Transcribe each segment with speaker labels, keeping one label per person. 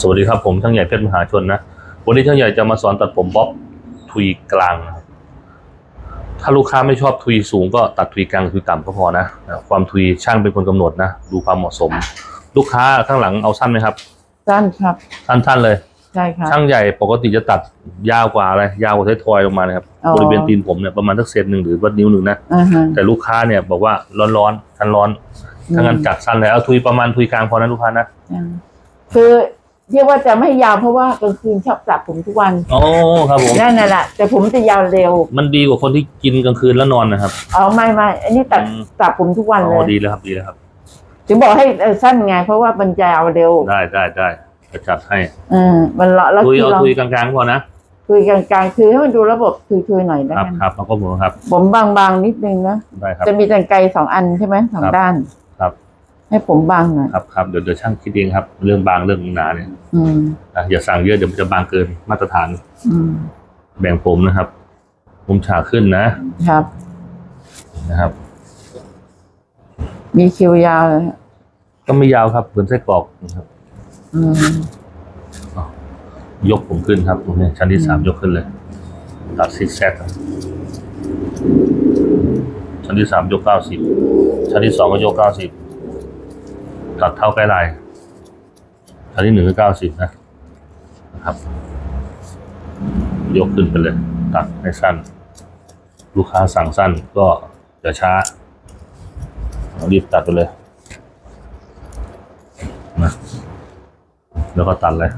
Speaker 1: สวัสดีครับผมช่างใหญ่เพชรมหาชนนะ วันนี้ช่างใหญ่จะมาสอนตัดผมบ๊อบทุยกลางนะครับถ้าลูกค้าไม่ชอบทุยสูงก็ตัดทุยกลางทุยต่ำก็พอนะนะความทุยช่างเป็นคนกำหนดนะ ดูความเหมาะสม ลูกค้าข้างหลังเอาสั้นไหมครับ
Speaker 2: สั้นครับ
Speaker 1: สั้นๆเลย
Speaker 2: ใช่ครับ
Speaker 1: ช่างใหญ่ปกติจะตัดยาวกว่าอะไร ยาวกว่าท้ายทอยลงมานะครับ
Speaker 2: อ๋อ
Speaker 1: บริเวณตีนผมเนี่ยประมาณสักเซนหนึ่งหรือว่านิ้วหนึ่งนะ
Speaker 2: อ่าฮะ
Speaker 1: แต่ลูกค้าเนี่ยบอกว่าร้อนๆท่านร้อนถ้างั้น
Speaker 2: อืม
Speaker 1: จัดสั้นเลยเอาทุยประมาณทุยกลางพอนะลูกค้านะ
Speaker 2: อ่าคือ เรียกว่าจะไม่ยาวเพราะว่ากลางคืนชอบสระผมทุกวัน
Speaker 1: โอ้ครับผม
Speaker 2: นั่นน่ะแหละแต่ผมจะยาวเร็ว
Speaker 1: มันดีกว่าคนที่กินกลางคืนแล้วนอนนะครับ
Speaker 2: อ๋อไม่ไม่อันนี้ตัด
Speaker 1: อืม
Speaker 2: สระผมทุกวันเล
Speaker 1: อ๋อยดีแล้วครับดีแล้วครับ
Speaker 2: ถึงบอกให้เออสั้นไง เพราะว่ามันจะยาวเร็ว
Speaker 1: ได้ได้ได้จะจัดให้
Speaker 2: อืมมันเลาะแล้ว
Speaker 1: ทุย
Speaker 2: คือ
Speaker 1: เอา
Speaker 2: เรา
Speaker 1: ทุยกลางๆพอนะ
Speaker 2: คุยกลางๆคือให้มันดูระบบคุยๆหน่อยแล้ว
Speaker 1: ครับ
Speaker 2: กัน
Speaker 1: ครับแล้วก็ผมครับ
Speaker 2: ผมบางๆนิดนึงนะ
Speaker 1: ได้ครับ
Speaker 2: จะมีกันไกรสองอันใช่ไหมสอง
Speaker 1: ครับ
Speaker 2: ด้าน
Speaker 1: ครับ
Speaker 2: ให้ผมบางหน่อย
Speaker 1: ครับครับเดี๋ยวเดี๋ยวช่างคิดเองครับ เรื่องบางเรื่องหนาเนี่ย
Speaker 2: อืม
Speaker 1: อะอย่าสั่งเยอะเดี๋ยวมันจะบางเกินมาตรฐาน
Speaker 2: อืม
Speaker 1: แบ่งผมนะครับ ผมฉากขึ้นนะครับ นะครับ
Speaker 2: มีคิวยาวเลย
Speaker 1: ก็ไม่ยาวครับเหมือนไส้กรอกนะครับ
Speaker 2: อืม
Speaker 1: ยกผมขึ้นครับตรงนี้ชั้นที่สามยกขึ้นเลย ตัดซิกแซกครับชั้นที่สามยกเก้าสิบชั้นที่สองก็ยกเก้าสิบ ตัดเท่าใกล้ลายชั้นที่หนึ่งก็เก้าสิบนะนะครับ ยกขึ้นไปเลย ตัดให้สั้น ลูกค้าสั่งสั้นก็จะช้า รีบตัดไปเลยนะแล้วก็ตัดเลย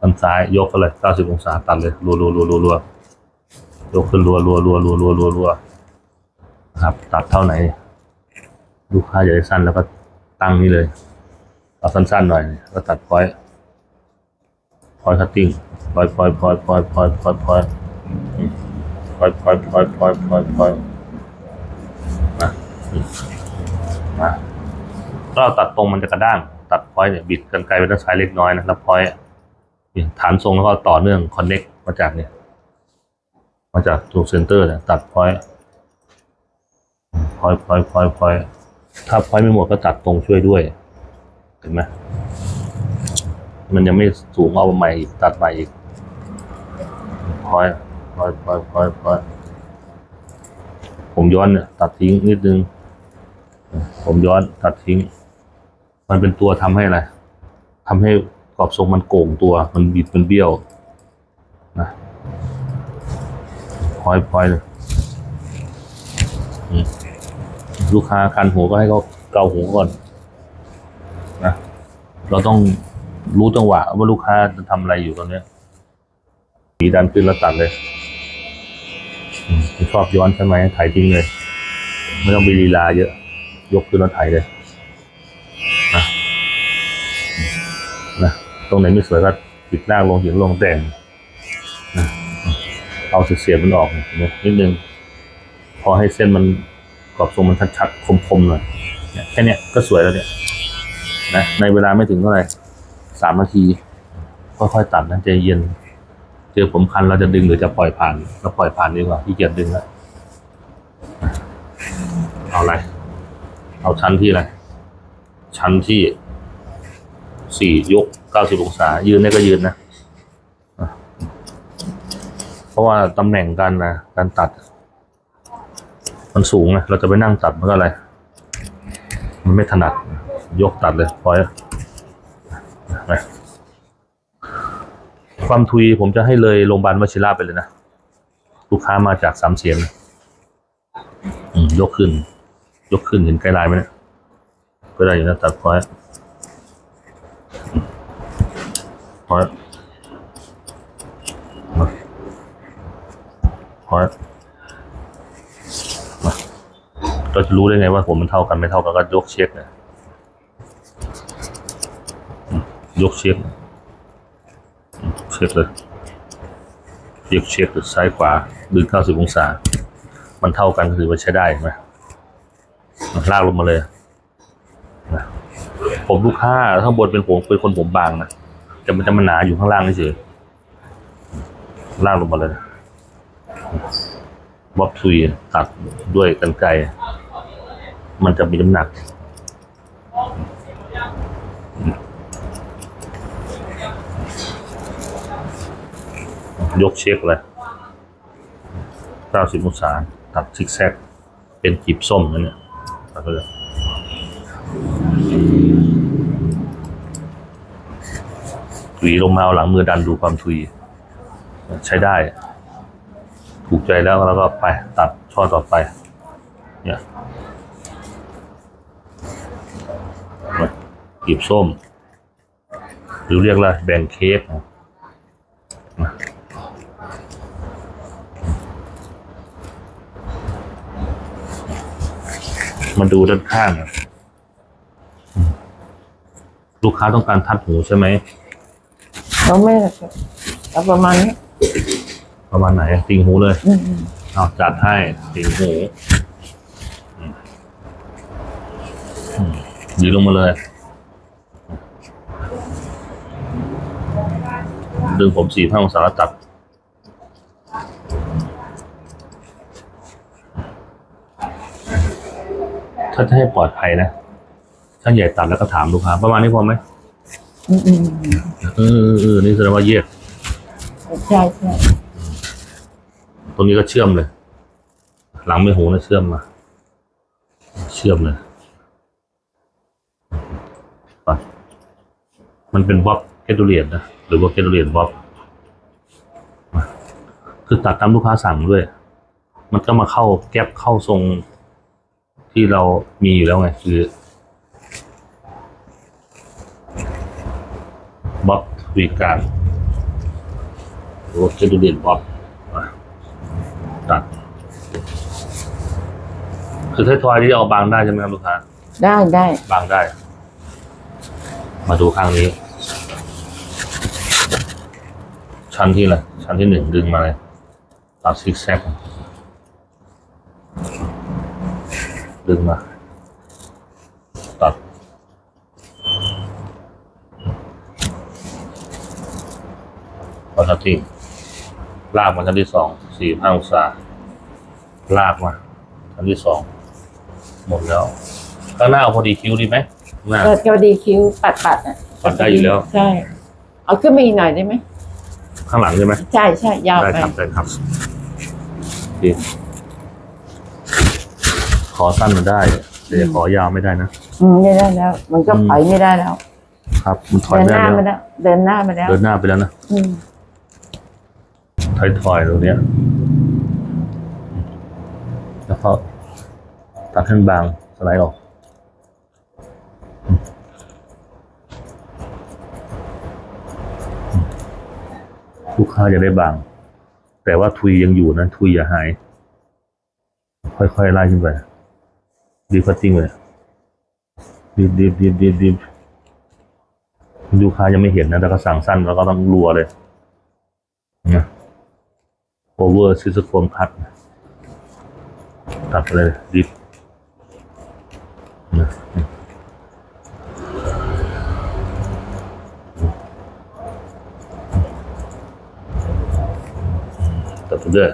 Speaker 1: ด้านซ้ายยกไปเลย90องศาตัดเลยรัวรัวรัวรัวรัวยกขึ้นรัวรัวรัวรัวรัวรัวรัวครับ ตัดเท่าไหน ลูกค้าอยากได้สั้นแล้วก็ตั้งนี่เลย เอาสั้นๆหน่อยก็ตัดพอยพอยคัตติ้งพอยพอยพอยพอยพอยพอยพอยพอยพอยพอยพอยพอยพอยมามาถ้าเราตัดตรงมันจะกระด้าง ตัดพอยเนี่ยบิดกันไกลไปด้านซ้ายเล็กน้อยนะแล้วพอยเนี่ยฐานทรงแล้วก็ต่อเนื่องคอนเน็กมาจากเนี่ยมาจากตัวเซนเตอร์เนี่ยตัดพอยพอยพอยพอยพอย ถ้าพอยไม่หมดก็ตัดตรงช่วยด้วย เห็นไหมมันยังไม่สูงเอาใหม่อีกตัดใหม่อีกพอยพอยพอยพอยพอยผมย้อนเนี่ยตัดทิ้งนิดนึง ผมย้อนตัดทิ้ง มันเป็นตัวทำให้อะไรทำให้กรอบทรงมันโก่งตัว มันบิดมันเบี้ยวนะพอยพอยเลยอืม ลูกค้าคันหูก็ให้เขาเกาหูก่อนนะเราต้องรู้จังหวะว่าลูกค้าจะทำอะไรอยู่ตอนเนี้ยปีดันขึ้นแล้วตัดเลยชอบย้อนใช่ไหมถ่ายจริงเลย ไม่ต้องไปลีลาเยอะ ยกขึ้นแล้วถ่ายเลยนะตรงไหนไม่สวยก็ปิดหน้าลงเสียงลงแต่งนะเอาเสียดๆมันออกนิดนึง พอให้เส้นมัน กรอบทรงมันชัดๆคมๆหน่อยเนี่ยแค่เนี้ยก็สวยแล้วเนี่ยนะในเวลาไม่ถึงเท่าไหร่สามนาที ค่อยๆตัดนะใจเย็น เจอผมคันเราจะดึงหรือจะปล่อยผ่านเราปล่อยผ่านดีกว่าที่เกียจดึงแล้วเอาอะไร เอาชั้นที่อะไร ชั้นที่สี่ยกเก้าสิบองศา ยืนได้ก็ยืนนะอะเพราะว่าตำแหน่งการนะการตัด มันสูงนะเราจะไปนั่งตัดมันก็อะไร มันไม่ถนัด ยกตัดเลยพอยไปความทุยผมจะให้เลยโรงพยาบาลวชิระไปเลยนะ ลูกค้ามาจากสามเสียนยกขึ้น ยกขึ้นเห็นไกลไลน์ไหมเนี่ยก็ได้อยู่นะตัดพอยพอมาพอมา เราจะรู้ได้ไงว่าผมมันเท่ากันไม่เท่ากันก็ยกเช็คนี่ยกเช็คเช็คเลยยกเช็คซ้ายขวาดึงเข้าสิบองศา มันเท่ากันก็ถือว่าใช้ได้ไหมมันลากลงมาเลยนะผมลูกค้าข้างบนเป็นผมเป็นคนผมบางนะจะมันจะมันหนาอยู่ข้างล่างเฉยล่างลงมาเลยบ๊อบซุยตัดด้วยกันไกร มันจะมีน้ำหนัก ยกเช็คเลย90องศาตัดซิกแซก เป็นจีบส้มนั่เนี่ยตัดเลยถุยลงมาเอาหลังมือดันดูความถุย ใช้ได้ ถูกใจแล้วแล้วก็ไปตัดช่อต่อไป เนี่ย กีบส้ม หรือเรียกว่าแบ่งเค้กนะมาดูด้านข้างอะลูกค้าต้องการทัดหูใช่ไหม
Speaker 2: เขาไม่หรอกครับเอาประมาณนี้
Speaker 1: ประมาณไหนติงหูเลย
Speaker 2: อืม
Speaker 1: เอาจัดให้ติงหูอืมอืมยืนลงมาเลย ดึงผมสี่ห้าองศาแล้วตัด ถ้าจะให้ปลอดภัยนะช่างใหญ่ตัดแล้วก็ถามลูกค้าประมาณนี้พอไหม
Speaker 2: อืมอืม
Speaker 1: เออเออเออนี่แสดงว่าเยียด
Speaker 2: ใช่ใช่
Speaker 1: ตรงนี้ก็เชื่อมเลย หลังไม่หูนะเชื่อมมา เชื่อมเลยไปมันเป็นบ๊อบเกตูเลียนนะห รือว่าเกตูเลียนบ๊อบมาคือตัดตามลูกค้าสั่งด้วย มันก็มาเข้าแก๊ปเข้าทรงที่เรามีอยู่แล้วไง คือบ๊อบวีการหรือว่าเกตูเลียนบ๊อบมาตัด คือถ้าทอยที่เอาบางได้ใช่ไหมครับลูกค้า
Speaker 2: ได้ได้
Speaker 1: บางได้ มาดูข้างนี้ ชั้นที่อะไรชั้นที่หนึ่งดึงมาเลยตัดซิกแซกดึงมา ตัด พอทัดทิ้งลากมาชั้นที่สองสี่ห้าองศาลากมาชั้นที่สองหมดแล้วข้างหน้าเอาพอดีคิ้วดีไหมข้างหน้า
Speaker 2: เกิดกระดีคิ้วปัดปัดอะ
Speaker 1: ปัดได้อยู่แล้ว
Speaker 2: ใช่ เอาขึ้นมาอีกหน่อยได้ไหม
Speaker 1: ข้างหลังใช่ไหม
Speaker 2: ใช่ใช่ยาว
Speaker 1: ได้
Speaker 2: ไป
Speaker 1: ครับได้ครับดีขอสั้นมันได้แต่ขอยาวไม่ได้นะ
Speaker 2: อืมไม่ได้แล้ว มันก็
Speaker 1: อืม
Speaker 2: ถอยไม่ได้แล้ว
Speaker 1: ครับ มันถอย
Speaker 2: เดิน
Speaker 1: ไม่
Speaker 2: ห
Speaker 1: ได้
Speaker 2: น้า
Speaker 1: แล้ว
Speaker 2: มาแล้วเดินหน้ามาแล้ว
Speaker 1: เดินหน้าไปแล้วนะ
Speaker 2: อืม
Speaker 1: ถอยถอยตรงเนี้ยแล้วก็ตัดให้มันบางสไลด์ออก ลูกค้าจะได้บาง แต่ว่าทุยยังอยู่นะทุยอย่าหาย ค่อยๆไล่ขึ้นไปดีคัตติ้งเลยดีบดีบดีบดีบดีบลูกค้ายังไม่เห็นนะ แต่ก็สั่งสั้นแล้วก็ต้องรัวเลยนะโอเวอร์ซิสโคนคัดตัดไปเลยดิบ ตัดไปเรื่อ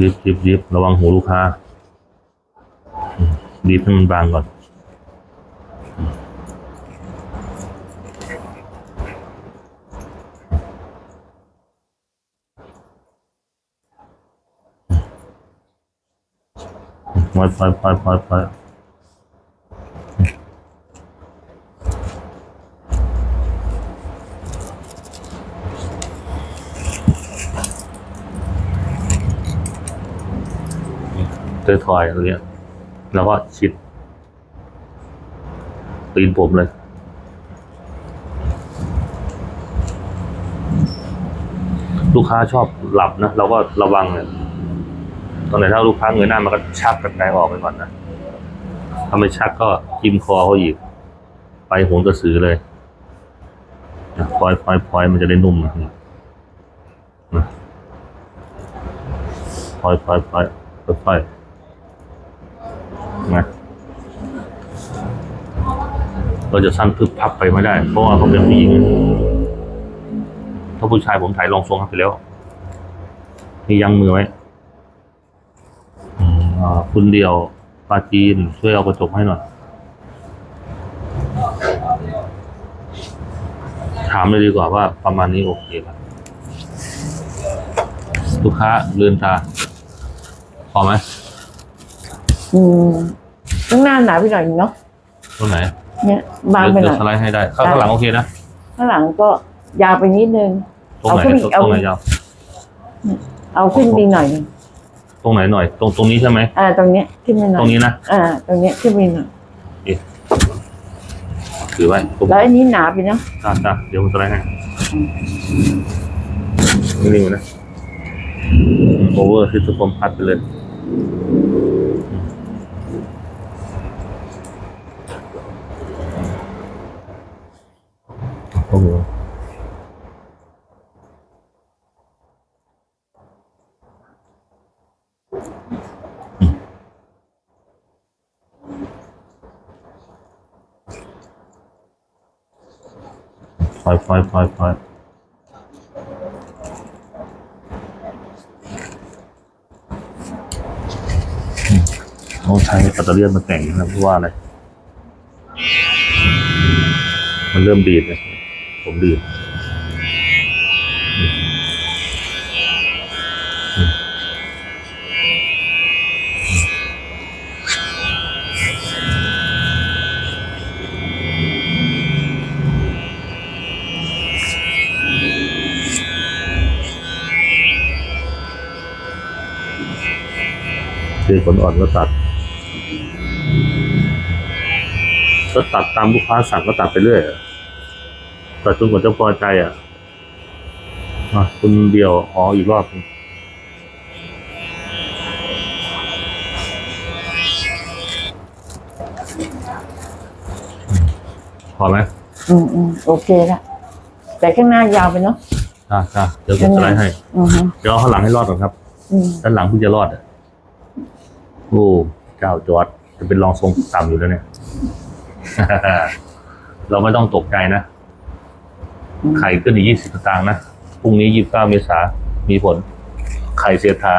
Speaker 1: ยิบยิบยิบระวังหูลูกค้าอืมดิบให้มันบางก่อน ปล่อยปล่อยปล่อยปล่อยปล่อยเตยถอยตรงเนี้ยแล้วก็ชิด ตีนผมเลยลูกค้าชอบหลับนะ เราก็ระวังเนี่ย อนไหนถ้าลูกค้าเงยหน้ามันก็ชักกันไกออกไปก่อนนะถ้าไม่ชักก็จิ้มคอเขาอีก ไปโหนกระสือเลยนะพลอยพลอยพลอยมันจะได้นุ่มนะพลอยพลอยพลอยค่อยๆนะเราจะสั้นพึบพับไปไม่ได้ เพราะว่าเขาเป็นผู้หญิง ถ้าผู้ชายผมถ่ายรองทรงเขาไปแล้ว นี่ยังมือไว้ คุณเดียวปลาจีน ช่วยเอากระจกให้หน่อย ถามเลยดีกว่าว่าประมาณนี้โอเคไหมลูกค้าเลือนตาพอไหม
Speaker 2: อืมข้างหน้าหนาไปหน่อยเนาะ
Speaker 1: ตรงไหน
Speaker 2: เนี่ยบางไปห
Speaker 1: เดี๋
Speaker 2: น่
Speaker 1: ย
Speaker 2: อ
Speaker 1: วยสไลด์ให้ได้ข้างข้างหลังโอเคนะ
Speaker 2: ข้างหลังก็ยาวไปนิดนึง
Speaker 1: ตรงไหน
Speaker 2: เอาขึ้นอีก
Speaker 1: ตรงไหน
Speaker 2: เอา
Speaker 1: ยาว
Speaker 2: เอาขึ้นดีหน่อยหนึ่ง
Speaker 1: ตรงไหนหน่อย ตรงตรงนี้ใช่ไหม
Speaker 2: อ่าตรงเนี้ยขึ้นไปหน่
Speaker 1: ต
Speaker 2: อ
Speaker 1: รง
Speaker 2: ย
Speaker 1: นี้นะ
Speaker 2: อ่าตรงเนี้ยขึ้นไปหน่อย
Speaker 1: ถือไว้ตรง
Speaker 2: แล้วอันนี้หนาไปเนาะ
Speaker 1: จ้าจ้าเดี๋ยวผมสไลด์ให้นิ่งๆไว้นะโอเวอร์ที่สุดผมพัดไปเลยโอ้โห ปล่อยปล่อยปล่อยปล่อยต้องใช้แบตเตอรี่มาแต่งนะเพราะว่าอะไร มันเริ่มดีดเลยผมดีด คือผลอ่อนก็ตัด ก็ตัดตามลูกค้าสั่งก็ตัดไปเรื่อยอะตัดจนกว่าจะพอใจอะมาคุณเดียวอ๋ออีกรอบหนึ่งพอไหม
Speaker 2: อืมอืมโอเคละแต่ข้างหน้ายาวไปเนาะ
Speaker 1: อ่าอ่าเดี๋ยวผมสไลด์ให้
Speaker 2: อือฮึ
Speaker 1: เดี๋ยวเอาข้างหลังให้รอดก่อนครับ
Speaker 2: อืม
Speaker 1: ด้านหลังเพิ่งจะรอดอะ โอ้เจ้าจอร์ดจะเป็นรองทรงต่ำอยู่แล้วเนี่ย เราไม่ต้องตกใจนะไข่ขึ้นอีกยี่สิบสตางค์นะพรุ่งนี้ยี่สิบเก้าเมษามีผล ไข่เสียท้า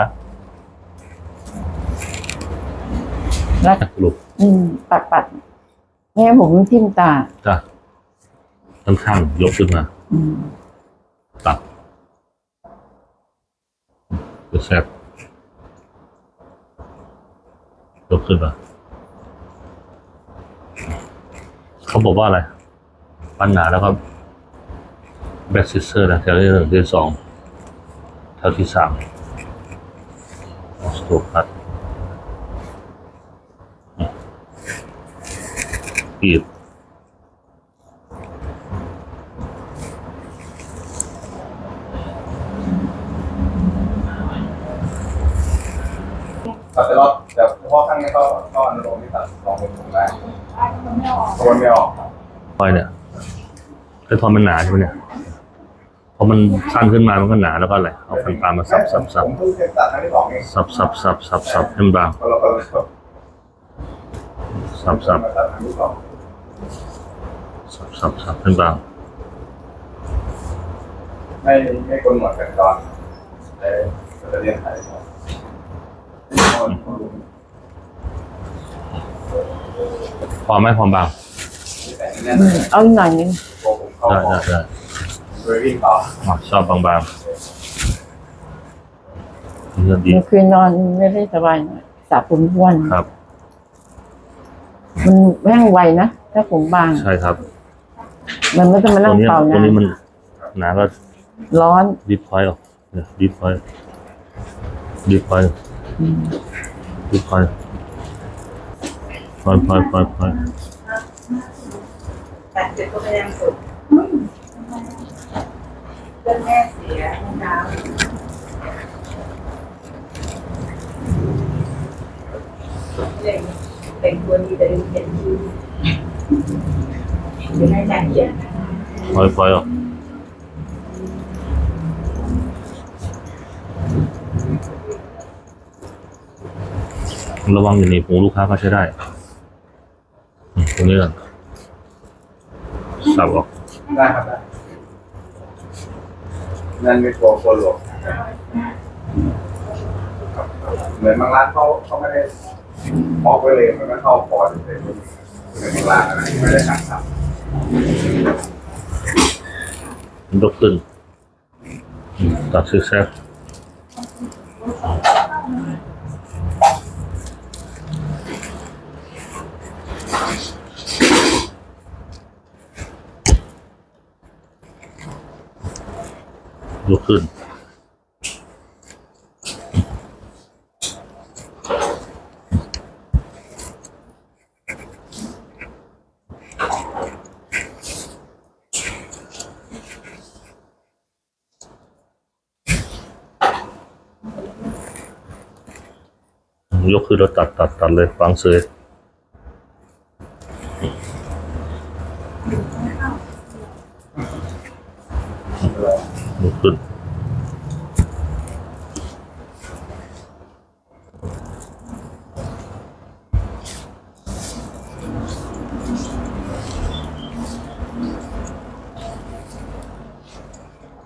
Speaker 2: แล้ว
Speaker 1: สรุป
Speaker 2: อืม ปัดปัดไม่งั้นผมทิ่มตา
Speaker 1: จ้ะข้างข้างๆยกขึ้นมา
Speaker 2: อืม
Speaker 1: ตัดจะแซบ ลุกขึ้นมาเขาบอกว่าอะไร ปัญหาแล้วครับแบ็กซิสเซอร์นะแถวที่หนึ่งที่สองแถวที่สามสโตคัดปีบ
Speaker 3: ตัดแต่รอบแต่เฉพาะข้างนี้ก็ก็อนุโลมที่ตัดลองเป็นตรงแรก ตัวไม่ออกครับ
Speaker 1: พลอยเนี่ยไอ้ทอนมันหนาใช่ไหมเนี่ยพอมันสั้นขึ้นมามันก็หนาแล้วก็อะไรเอาฟันปลามาสับสับสับ
Speaker 3: ผมเพิ่งจะตัดครั้งที่สองเอง
Speaker 1: สับสับสับสับสับให้มันบาง
Speaker 3: คนละคนละคน
Speaker 1: สับสับ
Speaker 3: มาตัดครั้งที่สอง
Speaker 1: สับสับสับให้มันบาง
Speaker 3: ไม่ไม่กลหนวดกันตอนแต่จะเรียนไทยก่อน
Speaker 1: พอไหมพอบาง
Speaker 3: แต่แน่น
Speaker 2: อืมเอาอีกหน่อยนึง
Speaker 3: โกผมเข้า
Speaker 1: ได้
Speaker 3: หมอ
Speaker 1: ได้ได้
Speaker 3: โดยวิ่งต่อ
Speaker 1: อะชอบบางบางเนื้อดี
Speaker 2: เมื่อคืนนอนไม่ได้สบายหน่อยสระผมทุกวัน
Speaker 1: ครับ
Speaker 2: มันแห้งไวนะถ้าผมบาง
Speaker 1: ใช่ครับ
Speaker 2: มันไม่ต้องมา
Speaker 1: ตร
Speaker 2: นั่
Speaker 1: ง
Speaker 2: ง
Speaker 1: นี้
Speaker 2: เป่า
Speaker 1: ตรง
Speaker 2: นะ
Speaker 1: นี้มันหนาก็
Speaker 2: ร้อน
Speaker 1: ดิฟพอยต์ออกเนี่ยดิฟพอยต์ดิฟพอยต์
Speaker 2: อืม
Speaker 1: ดิฟพอยต์พอยต์พอยต์พอยต์พอยต์
Speaker 4: ตัดเสร็จก็พยายามสุดเพื่อนแม่เสียน้ำเล่งแต่งตัวดีแต่ดูเขียนคิ้วยังให้จ่ายเขียน
Speaker 1: พอยต์พอยต์ออกระวังอยู่ในหูลูกค้าก็ใช้ได้ตรงนี้ก่อน สับออก
Speaker 3: ได้ครับได้นั่นไม่กลัวกลัวหลวมเหมือนบางร้านเขาเขาไม่ได้บอกไว้เลยมันก็เข้าพอร์ตเลยเหมือนบางร้านนะไม่ได้สั่งทำ
Speaker 1: ยกขึ้นอืมตัดซิกแซก ยกขึ้น ยกขึ้นแล้วตัดตัดตัดเลยฟังเสยยกขึ้น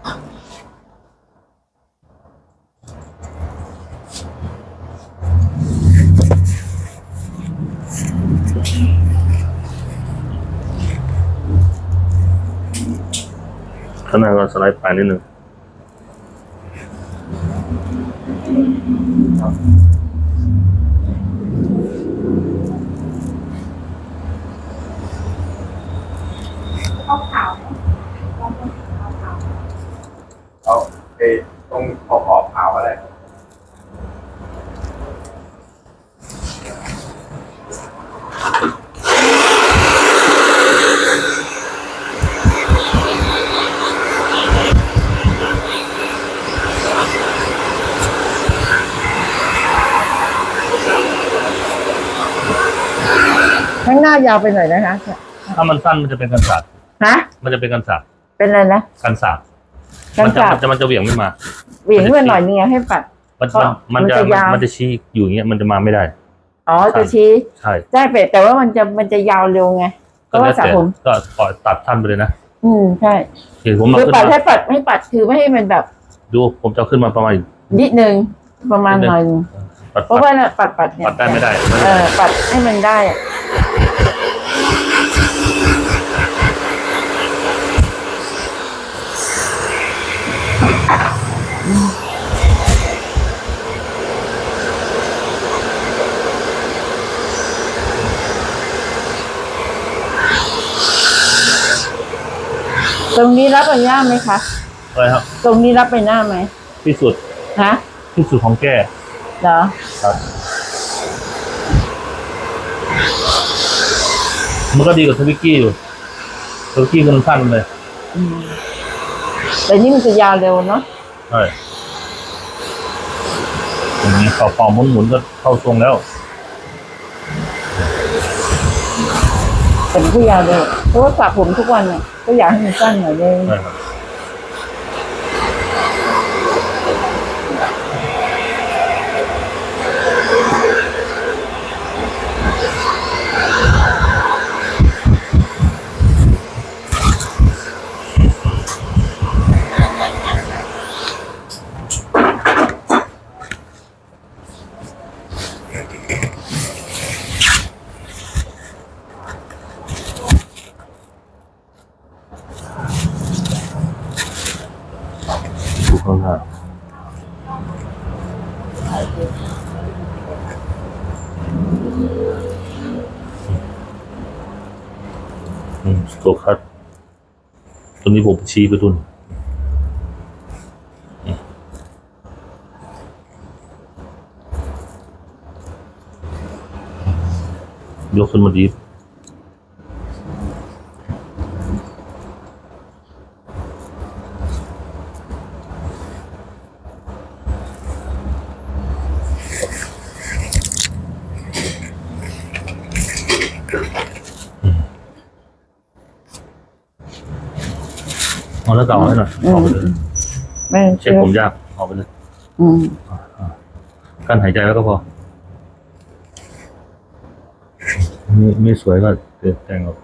Speaker 1: ข้างหน้าก็สไลด์ไปนิดนึง
Speaker 3: เอาเอตรงขอบขอบขาวอะไร
Speaker 2: ข้างหน้ายาวไปหน่อยนะคะ
Speaker 1: ถ้ามันสั้นมันจะเป็นกันศาสตร์
Speaker 2: ฮะ
Speaker 1: มันจะเป็นกันศาสตร์
Speaker 2: เป็นอะไรนะ
Speaker 1: กันศาสตร์
Speaker 2: กัน
Speaker 1: มันจะ
Speaker 2: จับ
Speaker 1: มันจะมันจะเหวี่ยงไม่มา
Speaker 2: เหวี่ยงขึ้นมาหน่อยนึงไงให้ปัด
Speaker 1: มัน
Speaker 2: เพราะ
Speaker 1: มันจะ
Speaker 2: มันจะยาว
Speaker 1: มันจะชี้อยู่อย่างเงี้ยมันจะมาไม่ได้
Speaker 2: อ๋อจะชี้
Speaker 1: ใช่
Speaker 2: ได้เป็ดแต่ว่ามันจะมันจะยาวเร็วไงเพ
Speaker 1: ก็
Speaker 2: ราะ
Speaker 1: แล้
Speaker 2: ว่าวสระ
Speaker 1: แต่
Speaker 2: ผม
Speaker 1: ก็ปล่อยตัดสั้นไปเลยนะ
Speaker 2: อืมใช่
Speaker 1: เห็นผมมา
Speaker 2: คือ
Speaker 1: ขึ้น
Speaker 2: ปัด
Speaker 1: มา
Speaker 2: ให้ปัดให้ปัดคือไม่ให้มันแบบ
Speaker 1: ดูผมจะเอาขึ้นมาประมาณ
Speaker 2: นิดนึงประมาณหน่อยนึง
Speaker 1: ปัด
Speaker 2: เพราะ
Speaker 1: ปัด
Speaker 2: ว่าน่ะปัดปัดเนี่ย
Speaker 1: ปัดได้ไม่ได้
Speaker 2: เออปัดให้มันได้ ตรงนี้รับไปหน้าไหมคะ
Speaker 1: อะไรครับ
Speaker 2: ตรงนี้รับไปหน้าไหม
Speaker 1: ที่สุด
Speaker 2: ฮะ
Speaker 1: ที่สุดของแก้
Speaker 2: เหรอ
Speaker 1: ครับ มันก็ดีกว่าทวิกกี้อยู่ทวิกกี้ก็มันสั้นเลย
Speaker 2: อืม แต่นี่มันจะยาวเร็วเนาะ
Speaker 1: ใช่อย่างนี้ต่อปอหมุนหมุนๆก็เข้าทรงแล้ว
Speaker 2: แต่มันก็ยาวเร็วเพราะว่าสระผมทุกวันเนี่ยก็อยากให้มันสั้นหน่อยนึง
Speaker 1: ใช่ครับ 12 ยกขึ้นมาดี เอาแล้วต่อให้หน่อยออกไปเลย
Speaker 2: ไม่
Speaker 1: เช็คผมยากออกไปเลย
Speaker 2: อืม
Speaker 1: กั้นหายใจแล้วก็พอไม่ไม่สวยก็เดี๋ยวแต่งออก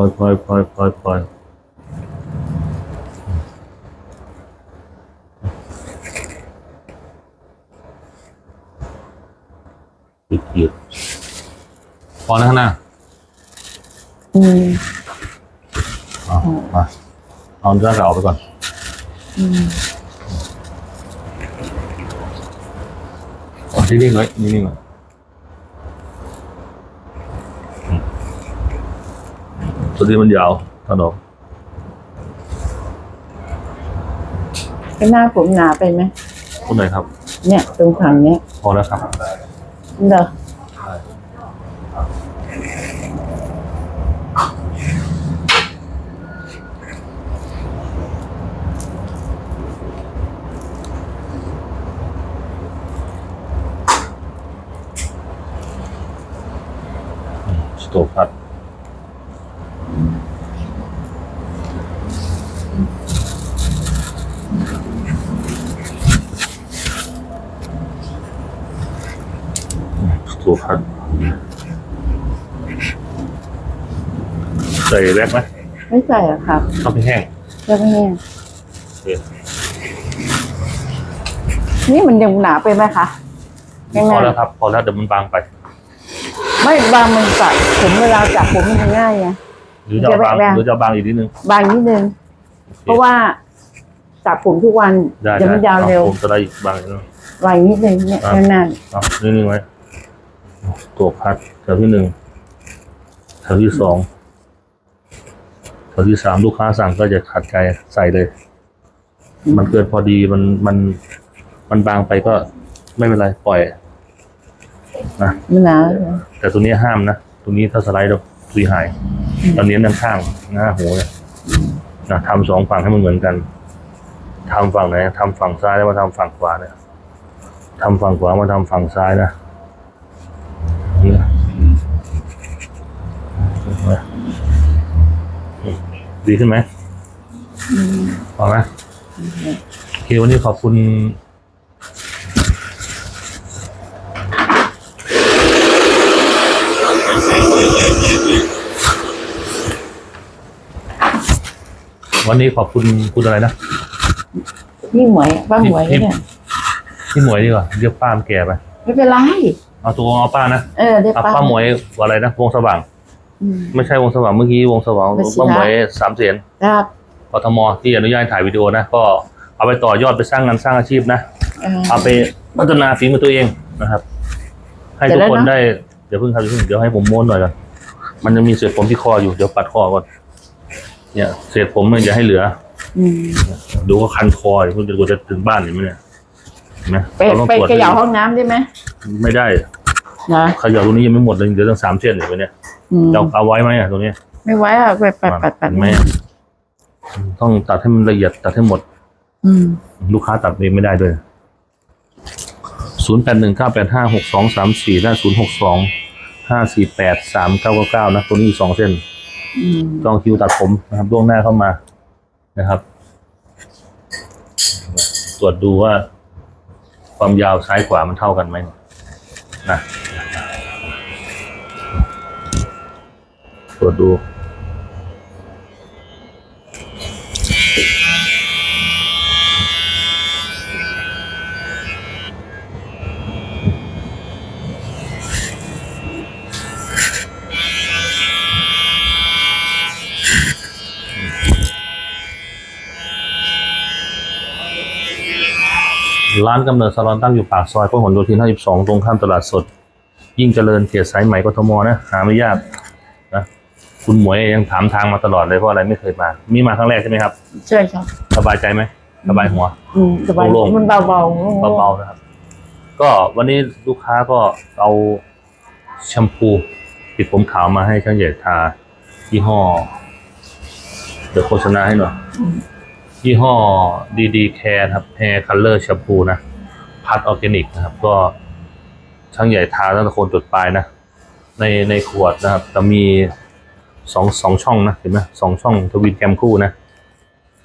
Speaker 1: อยพลอยพลอยพลอยพลอยหยุดหยุดพ อนะข้างหน้า
Speaker 2: อืม
Speaker 1: เอามาเอาเรื่องเก่าออกไปก่อน
Speaker 2: อืม
Speaker 1: เอานิ่งๆไว้นิ่งๆไว้อืมตัวนี้มันยาวถนอม
Speaker 2: หน้าผมหนาไปไหม
Speaker 1: คนไหนครับ
Speaker 2: เนี่ยตรงขังเนี้ย
Speaker 1: พอแล้วครับ
Speaker 2: เหรอ
Speaker 1: สโตพัด สโตพัดใส่แรกไหม
Speaker 2: ไม่ใส่หรอกครับ
Speaker 1: ต้องให้แห้ง
Speaker 2: จะไม่แห้ง
Speaker 1: โอเค
Speaker 2: นี่มันยังหนาไปไหมคะยัง
Speaker 1: พ
Speaker 2: ไง
Speaker 1: อแล้วครับ พอแล้วเดี๋ยวมันบางไป
Speaker 2: ไม่บางมันจับผมเวลาจับผมมันจะง่ายไง
Speaker 1: หรือจะเอาบาง
Speaker 2: เดี๋ยวแบ่ง
Speaker 1: หรือจะเอาบางอีกนิดนึง
Speaker 2: บางนิดนึง
Speaker 1: โอค
Speaker 2: เพราะว่า จับผมทุกวัน
Speaker 1: ได้
Speaker 2: เดี๋ยว
Speaker 1: ได้
Speaker 2: มันยาวเร็ว
Speaker 1: อผมจะได้อีกบางอีกนิดนึง
Speaker 2: บางนิดนึงเนี่ย
Speaker 1: อะ
Speaker 2: นาน
Speaker 1: เอานิ่งๆไว้ตัวพัดแถวที่หนึ่งแถวที่สองแถวที่สามลูกค้าสั่งก็จะขัดใจใส่เลย มันเกินพอดีมันมัน มันบางไปก็ไม่เป็นไรปล่อยนะ
Speaker 2: ๆมันหนา
Speaker 1: แต่ตัวนี้ห้ามนะตัวนี้ถ้าสไลด์เราตุยหายตอนนี้ด้านข้างหน้าหูเนี่ยนะทำสองฝั่งให้มันเหมือนกัน ทำฝั่งไหนทำฝั่งซ้ายแล้วมาทำฝั่งขวาเนี่ยทำฝั่งขวามาทำฝั่งซ้ายนะนี่นะดีขึ้นไหมพอไหมโอเควันนี้ขอบคุณวันนี้ขอบคุณคุณอะไรนะ
Speaker 2: พี่หมวยป้าหมวย
Speaker 1: พี่
Speaker 2: เนี่ย
Speaker 1: พี่หมวยดีกว่าเรียกป้ามนแก่ไป
Speaker 2: ไม่เป็นไร
Speaker 1: เอาตัวเอาป้านะ
Speaker 2: เออได้
Speaker 1: เอา
Speaker 2: ป้า
Speaker 1: ป้าหมวยอะไรนะวงสว่าง
Speaker 2: อืม
Speaker 1: ไม่ใช่วงสว่างเมื่อกี้วงสว่าง
Speaker 2: วชิระ
Speaker 1: ป้าหมวยสามเสียน
Speaker 2: ครับ
Speaker 1: กทมที่อนุญาตให้ถ่ายวิดีโอนะก็เอาไปต่อยอดไปสร้างงานสร้างอาชีพนะ
Speaker 2: เออ
Speaker 1: เอาไปพัฒนาฝีมือตัวเองนะครับ ให้ทุกคน
Speaker 2: เดี๋ยวนะ
Speaker 1: ได้เดี๋ยวเพิ่งครับเดี๋ยวเพิ่งเดี๋ยวให้ผมม้วนหน่อยก่อนมันจะมีเศษผมที่คออยู่เดี๋ยวปัดคอก่อนเนี่ยเศษผมมันอย่าให้เหลือ
Speaker 2: อืม
Speaker 1: ดูว่าคันคอเดี๋ยวคุณจะกว่าจะถึงบ้านเห็นไหมเนี่ยเห็นไหม
Speaker 2: ไป
Speaker 1: เราต้อง
Speaker 2: ไป
Speaker 1: ตรวจ
Speaker 2: เขย่าห้องน้ำได้ไหม
Speaker 1: ไม่ได้
Speaker 2: นะ
Speaker 1: เขย่าตรงนี้ยังไม่หมดเลยเดี๋ยวต้องสามเส้นอยู่เนี่ย
Speaker 2: อืม
Speaker 1: จะเอาเอาไว้ไหมอะตรงนี้
Speaker 2: ไม่ไว้อะไปปัดปัดปัด
Speaker 1: เห็นไหมอะต้องตัดให้มันละเอียดตัดให้หมด
Speaker 2: อืม
Speaker 1: ลูกค้าตัดเองไม่ได้ด้วย ศูนย์แปดหนึ่งเก้าแปดห้าหกสองสามสี่และศูนย์หกสองห้าสี่แปดสามเก้าเก้านะ ตัวนี้อีกสองเส้น
Speaker 2: อืม
Speaker 1: จองคิวตัดผมนะครับล่วงหน้าเข้ามา นะครับ ตรวจดูว่า ความยาวซ้ายขวามันเท่ากันไหมนะตรวจดู ร้านกำเนิดซาลอนตั้งอยู่ปากซอยพหลโยธิน 52 ตรงข้ามตลาดสด ยิ่งเจริญเขตสายไหมกทมนะ หาไม่ยากนะคุณหมวยยังถามทางมาตลอดเลยเพราะอะไรไม่เคยมา มีมาครั้งแรกใช่ไหมครับ
Speaker 2: ใช่ครับ
Speaker 1: สบายใจไหมสบายหัว
Speaker 2: อืมสบาย
Speaker 1: โล่งๆ
Speaker 2: มันเบาเบาๆ
Speaker 1: เบาๆนะครับ ก็วันนี้ลูกค้าก็เอาแชมพูปิดผมขาวมาให้ช่างใหญ่ทายี่ห้อ เดี๋ยวโฆษณาให้หน่อย ยี่ห้อดีดีแคร์ครับ Hair Color Shampoo นะ พัดออร์แกนิกนะครับ ก็ช่างใหญ่ทาตั้งแต่โคนจดปลายนะ ในในขวดนะครับจะมีสองสองช่องนะเห็นไหมสองช่องทวินแคมคู่นะ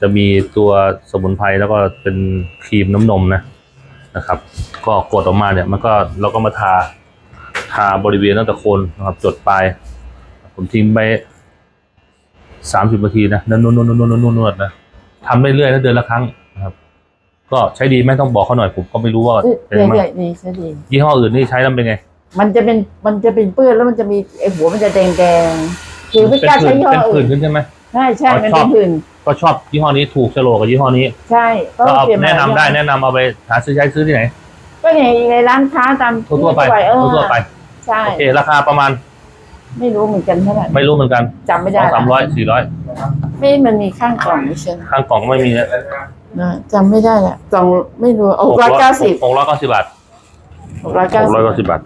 Speaker 1: จะมีตัวสมุนไพรแล้วก็เป็นครีมน้ำนมนะนะครับ ก็กดออกมาเนี่ยมันก็เราก็มาทาทาบริเวณตั้งแต่โคนนะครับจดปลายผมทิ้งไปสามสิบนาทีนะนวดนวดนวดนวดนวดนวดนะ ทำเรื่อยๆนะเดือนละครั้งนะครับ ก็ใช้ดีไหมต้องบอกเขาหน่อยผมก็ไม่รู้ว่าเป็น
Speaker 2: เรื่
Speaker 1: ยังไง
Speaker 2: อยๆดีใช่ดี
Speaker 1: ยี่ห้ออื่นนี่ใช้แล้วเป็นไง
Speaker 2: มันจะเป็นมันจะเป็นเปื้อนแล้วมันจะมีไอหัวมันจะแดงแดงๆคือไม่กล้าใช้ยี่ห้อ
Speaker 1: เป็นผื่
Speaker 2: อื่
Speaker 1: น
Speaker 2: น
Speaker 1: ขึ้นใช่ไหม
Speaker 2: ใช่ใช่
Speaker 1: อ๋อ
Speaker 2: มัน
Speaker 1: ชอ
Speaker 2: เป็
Speaker 1: บ
Speaker 2: นผื่น
Speaker 1: ก็ชอบยี่ห้อนี้ถูกโฉลกกับยี่ห้อนี้
Speaker 2: ใช่ก็
Speaker 1: ก็เอา
Speaker 2: เปลี่ยนมา
Speaker 1: แนะนำได้
Speaker 2: หลายอย่าง
Speaker 1: แนะนำเอาไปหาซื้อใช้ซื้อที่ไหน
Speaker 2: ก็ในในร้านค้าตาม
Speaker 1: ทั่วๆไป
Speaker 2: เออ
Speaker 1: ทั่วๆไป
Speaker 2: ใช่
Speaker 1: โอเคราคาประมาณ
Speaker 2: ไม่รู้เหมือนกันเท่าไหร่
Speaker 1: ไม่รู้เหมือนกัน
Speaker 2: จำไม่
Speaker 1: ส
Speaker 2: ได้
Speaker 1: องสามร้อยสี่ร้อย
Speaker 2: ไม่มันมีข้างกล่องไม่ใช่
Speaker 1: ข้างกล่องก็ไม่มีนะ
Speaker 2: นะจำไม่ได้ละกล่องไม่รู้หกร้อยเก้าสิบ
Speaker 1: หกร้อยเก้าสิบบาท
Speaker 2: หกร้อย
Speaker 1: ห
Speaker 2: เก้าก
Speaker 1: ร้อย
Speaker 2: สิบ
Speaker 1: เก้าสิบบาท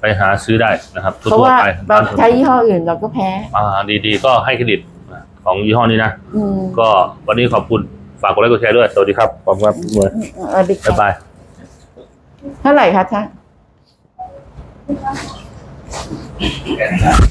Speaker 1: ไปหาซื้อได้นะครับ
Speaker 2: เพราะ
Speaker 1: ทั่ว
Speaker 2: ว่า
Speaker 1: ๆไป
Speaker 2: เราใช้ยี่ห้ออื่นเราก็แพ้
Speaker 1: อ่าดีๆ ก็ให้เครดิตของยี่ห้อนี้นะ
Speaker 2: อืม
Speaker 1: ก็วันนี้ขอบคุณฝากกดไลค์กดแชร์ด้วย สวัสดีครับขอบคุณครับเมื่อ
Speaker 2: เออดี
Speaker 1: บ๊ายบาย
Speaker 2: เท่าไหร่คะท่าน and uh,